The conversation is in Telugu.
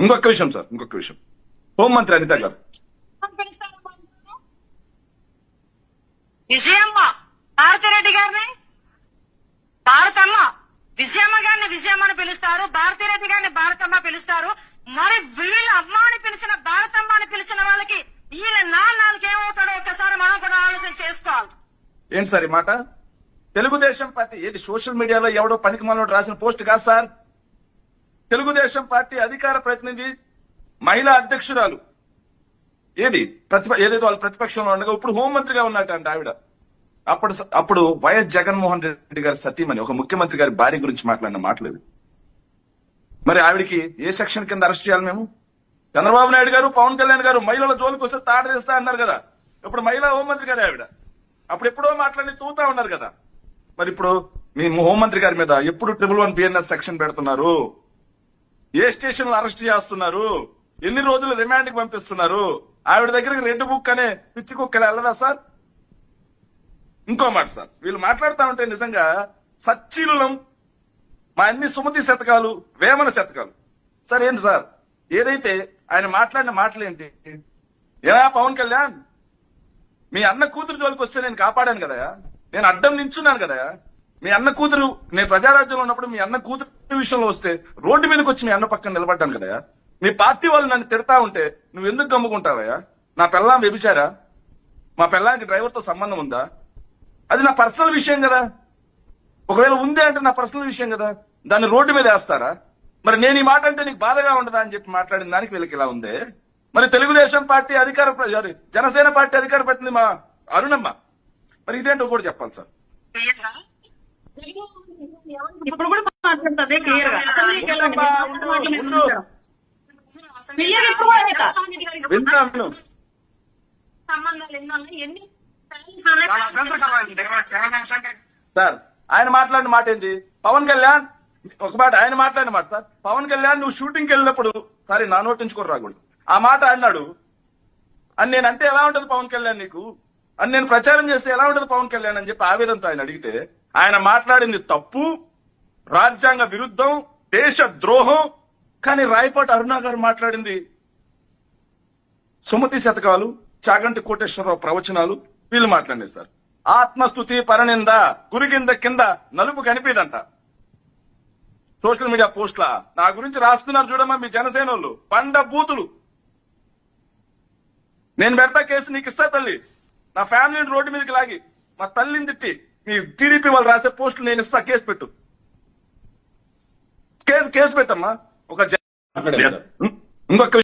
ఇంకొక విషయం సార్ ఇంకొక విషయం. హోంమంత్రి అనిత గారు. విజయమ్మ భారతిరెడ్డి గారిని? భారతమ్మ విజయమ్మ గారిని విజయమ్మ అని పిలుస్తారు భారతిరెడ్డి గారిని భారతమ్మ పిలుస్తారు. మరి వీళ్ళ అమ్మ అని పిలిచిన భారతమ్మ అని పిలిచిన వాళ్ళకి వీళ్ళ నాన్నలకి ఏమవుతాడో ఒక్కసారి మనం కూడా ఆలోచన చేసుకోవాలి. ఏంటి సార్ ఈ మాట? తెలుగుదేశం పార్టీ ఏది సోషల్ మీడియాలో ఎవడో పనికి మనోడు రాసిన పోస్ట్ కాదు సార్. తెలుగుదేశం పార్టీ అధికార ప్రతినిధి మహిళా అధ్యక్షురాలు. ఏది? ప్రతిప ఏదైతే వాళ్ళు ప్రతిపక్షంలో ఉండగా ఇప్పుడు హోంమంత్రిగా ఉన్నట్టంట ఆవిడ. అప్పుడు అప్పుడు వైఎస్ జగన్మోహన్ రెడ్డి గారి సతీమణి ఒక ముఖ్యమంత్రి గారి భార్య గురించి మాట్లాడిన మాటలు ఇవి. మరి ఆవిడికి ఏ సెక్షన్ కింద అరెస్ట్ చేయాలి మేము? చంద్రబాబు నాయుడు గారు పవన్ కళ్యాణ్ గారు మహిళల జోలికి వస్తే తాట తీస్తా అన్నారు కదా. ఇప్పుడు మహిళా హోంమంత్రి గారు ఆవిడ. అప్పుడు ఎప్పుడో మాట్లాడి తూతా ఉన్నారు కదా. మరి ఇప్పుడు మీ హోంమంత్రి గారి మీద ఎప్పుడు ట్రిపుల్ వన్ బిఎన్ఎస్ సెక్షన్ పెడుతున్నారు? ఏ స్టేషన్లో అరెస్ట్ చేస్తున్నారు? ఎన్ని రోజులు రిమాండ్కి పంపిస్తున్నారు? ఆవిడ దగ్గరికి రెడ్ బుక్ అనే పిచ్చి కుక్కలు వెళ్ళదా సార్? ఇంకో మాట సార్ వీళ్ళు మాట్లాడుతా ఉంటే నిజంగా సచ్చీలులం మా అన్ని సుమతి శతకాలు వేమన శతకాలు. సార్ ఏంటి సార్? ఏదైతే ఆయన మాట్లాడిన మాటలు ఏంటి ఎలా పవన్ కళ్యాణ్? మీ అన్న కూతురు జోలికి వస్తే నేను కాపాడాను కదా? నేను అడ్డం నించున్నాను కదా? మీ అన్న కూతురు నేను ప్రజారాజ్యంలో ఉన్నప్పుడు మీ అన్న కూతురు విషయంలో వస్తే రోడ్డు మీదకి వచ్చి మీ అన్న పక్కన నిలబడ్డాను కదా మీ పార్టీ వాళ్ళు నన్ను తిడతా ఉంటే నువ్వు ఎందుకు గమ్ముకుంటావయ్యా? నా పెళ్ళాం వ్యభిచారా? మా పెళ్ళానికి డ్రైవర్తో సంబంధం ఉందా? అది నా పర్సనల్ విషయం కదా. ఒకవేళ ఉంది అంటే నా పర్సనల్ విషయం కదా. దాన్ని రోడ్డు మీద వేస్తారా? మరి నేను ఈ మాట అంటే నీకు బాధగా ఉండదా అని చెప్పి మాట్లాడిన దానికి వీళ్ళకి ఇలా ఉంది? మరి తెలుగుదేశం పార్టీ అధికార సారీ, జనసేన పార్టీ అధికార ప్రతినిధి మా అరుణమ్మ. మరి ఇదేంటో కూడా చెప్పాలి సార్. ఇప్పుడు కూడా మాట్లాడుతుంది క్లియర్గా అసెంబ్లీకి వెళ్ళండి మీరు మాట్లాడండి. ముందు క్లియర్ ఇప్పుడు కూడా చెప్తా. వింటా విను సంబంధాలు ఎన్ని ఉన్నాయి ఎన్ని సార్ ఆయన మాట్లాడిన మాట ఏంటి? పవన్ కళ్యాణ్ ఒక మాట ఆయన మాట్లాడిన మాట సార్. పవన్ కళ్యాణ్ నువ్వు షూటింగ్కి వెళ్ళినప్పుడు సారీ నా నోటి నుంచి కూడా రాకూడదు. ఆ మాట అన్నాడు. అని నేను అంటే ఎలా ఉంటది పవన్ కళ్యాణ్ నీకు? అని నేను ప్రచారం చేస్తే ఎలా ఉంటది పవన్ కళ్యాణ్ అని చెప్పి ఆవేదంతో ఆయన అడిగితే ఆయన మాట్లాడింది తప్పు. రాజ్యాంగ విరుద్ధం దేశ ద్రోహం. కానీ రాయపాటి అరుణ గారు మాట్లాడింది సుమతి శతకాలు చాగంటి కోటేశ్వరరావు ప్రవచనాలు వీళ్ళు మాట్లాడింది సార్. ఆత్మస్థుతి పరనింద గురిగింద కింద నలుపు కనిపిదంట. Social media పోస్ట్ల? నా గురించి రాస్తున్నారు చూడమ్మా మీ జనసేనోళ్ళు. పండ బూతులు. నేను పెడతా కేసు నీకు ఇస్తా తల్లి. నా ఫ్యామిలీని రోడ్డు మీదకి లాగి. మా తల్లిని తిట్టి మీ టీడీపీ వాళ్ళు రాసే పోస్టులు నేను ఇస్తా కేసు పెట్టు. కేసు కేసు పెట్టమ్మా ఒక. ఇంకొక